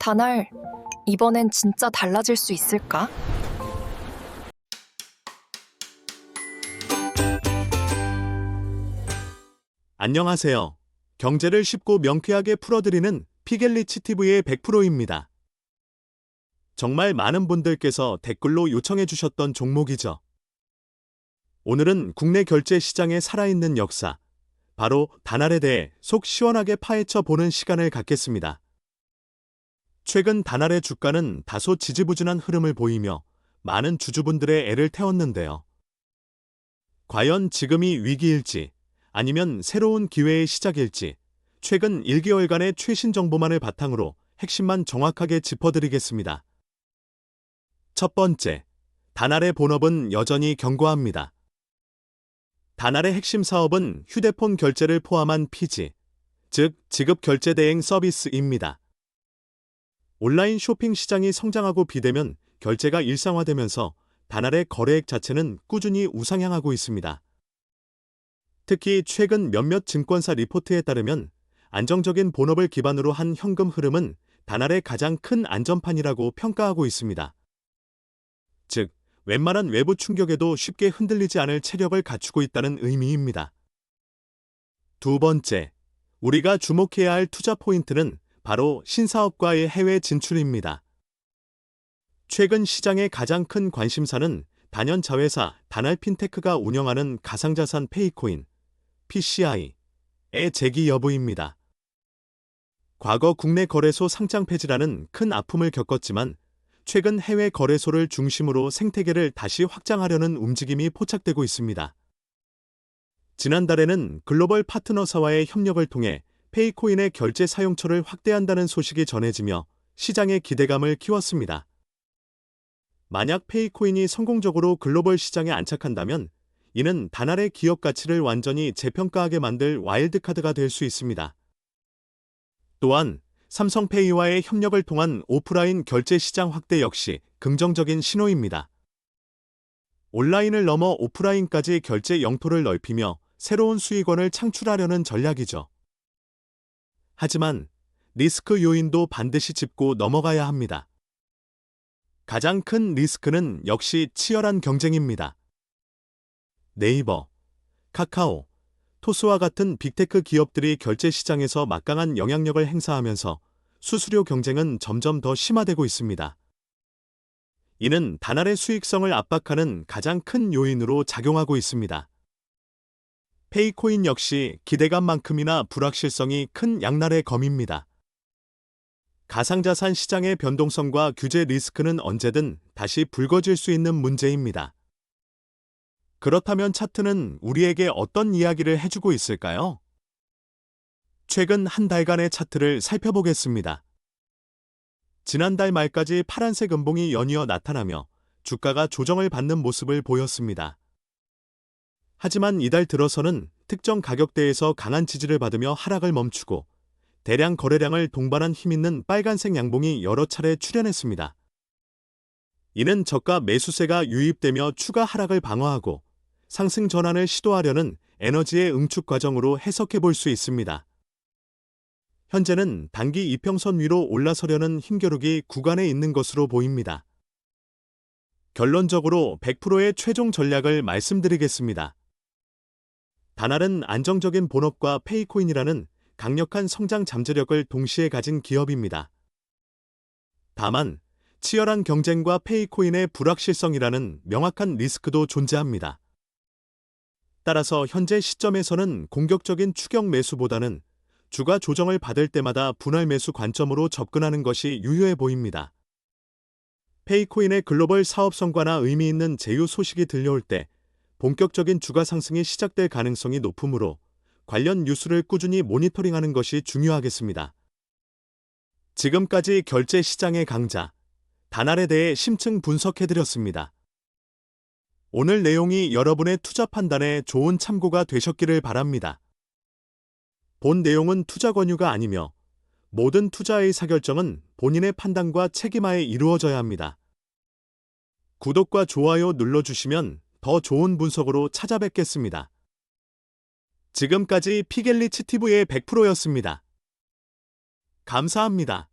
다날, 이번엔 진짜 달라질 수 있을까? 안녕하세요. 경제를 쉽고 명쾌하게 풀어드리는 피겔리치 TV의 100%입니다. 정말 많은 분들께서 댓글로 요청해 주셨던 종목이죠. 오늘은 국내 결제 시장의 살아있는 역사, 바로 다날에 대해 속 시원하게 파헤쳐 보는 시간을 갖겠습니다. 최근 다날의 주가는 다소 지지부진한 흐름을 보이며 많은 주주분들의 애를 태웠는데요. 과연 지금이 위기일지 아니면 새로운 기회의 시작일지 최근 1개월간의 최신 정보만을 바탕으로 핵심만 정확하게 짚어드리겠습니다. 첫 번째, 다날의 본업은 여전히 견고합니다. 다날의 핵심 사업은 휴대폰 결제를 포함한 피지, 즉 지급 결제 대행 서비스입니다. 온라인 쇼핑 시장이 성장하고 비대면 결제가 일상화되면서 다날의 거래액 자체는 꾸준히 우상향하고 있습니다. 특히 최근 몇몇 증권사 리포트에 따르면 안정적인 본업을 기반으로 한 현금 흐름은 다날의 가장 큰 안전판이라고 평가하고 있습니다. 즉, 웬만한 외부 충격에도 쉽게 흔들리지 않을 체력을 갖추고 있다는 의미입니다. 두 번째, 우리가 주목해야 할 투자 포인트는 바로 신사업과의 해외 진출입니다. 최근 시장의 가장 큰 관심사는 단연 자회사 다날 핀테크가 운영하는 가상자산 페이코인, PCI의 재기 여부입니다. 과거 국내 거래소 상장 폐지라는 큰 아픔을 겪었지만 최근 해외 거래소를 중심으로 생태계를 다시 확장하려는 움직임이 포착되고 있습니다. 지난달에는 글로벌 파트너사와의 협력을 통해 페이코인의 결제 사용처를 확대한다는 소식이 전해지며 시장의 기대감을 키웠습니다. 만약 페이코인이 성공적으로 글로벌 시장에 안착한다면 이는 다날의 기업 가치를 완전히 재평가하게 만들 와일드카드가 될 수 있습니다. 또한 삼성페이와의 협력을 통한 오프라인 결제 시장 확대 역시 긍정적인 신호입니다. 온라인을 넘어 오프라인까지 결제 영토를 넓히며 새로운 수익원을 창출하려는 전략이죠. 하지만 리스크 요인도 반드시 짚고 넘어가야 합니다. 가장 큰 리스크는 역시 치열한 경쟁입니다. 네이버, 카카오, 토스와 같은 빅테크 기업들이 결제 시장에서 막강한 영향력을 행사하면서 수수료 경쟁은 점점 더 심화되고 있습니다. 이는 다날의 수익성을 압박하는 가장 큰 요인으로 작용하고 있습니다. 페이코인 역시 기대감만큼이나 불확실성이 큰 양날의 검입니다. 가상자산 시장의 변동성과 규제 리스크는 언제든 다시 불거질 수 있는 문제입니다. 그렇다면 차트는 우리에게 어떤 이야기를 해주고 있을까요? 최근 한 달간의 차트를 살펴보겠습니다. 지난달 말까지 파란색 음봉이 연이어 나타나며 주가가 조정을 받는 모습을 보였습니다. 하지만 이달 들어서는 특정 가격대에서 강한 지지를 받으며 하락을 멈추고 대량 거래량을 동반한 힘있는 빨간색 양봉이 여러 차례 출현했습니다. 이는 저가 매수세가 유입되며 추가 하락을 방어하고 상승 전환을 시도하려는 에너지의 응축 과정으로 해석해 볼 수 있습니다. 현재는 단기 이평선 위로 올라서려는 힘겨루기 구간에 있는 것으로 보입니다. 결론적으로 100%의 최종 전략을 말씀드리겠습니다. 다날은 안정적인 본업과 페이코인이라는 강력한 성장 잠재력을 동시에 가진 기업입니다. 다만, 치열한 경쟁과 페이코인의 불확실성이라는 명확한 리스크도 존재합니다. 따라서 현재 시점에서는 공격적인 추격 매수보다는 주가 조정을 받을 때마다 분할 매수 관점으로 접근하는 것이 유효해 보입니다. 페이코인의 글로벌 사업 성과나 의미 있는 제휴 소식이 들려올 때 본격적인 주가 상승이 시작될 가능성이 높으므로 관련 뉴스를 꾸준히 모니터링하는 것이 중요하겠습니다. 지금까지 결제 시장의 강자, 다날에 대해 심층 분석해드렸습니다. 오늘 내용이 여러분의 투자 판단에 좋은 참고가 되셨기를 바랍니다. 본 내용은 투자 권유가 아니며 모든 투자 의사결정은 본인의 판단과 책임하에 이루어져야 합니다. 구독과 좋아요 눌러주시면 더 좋은 분석으로 찾아뵙겠습니다. 지금까지 피겔리치 TV의 100%였습니다. 감사합니다.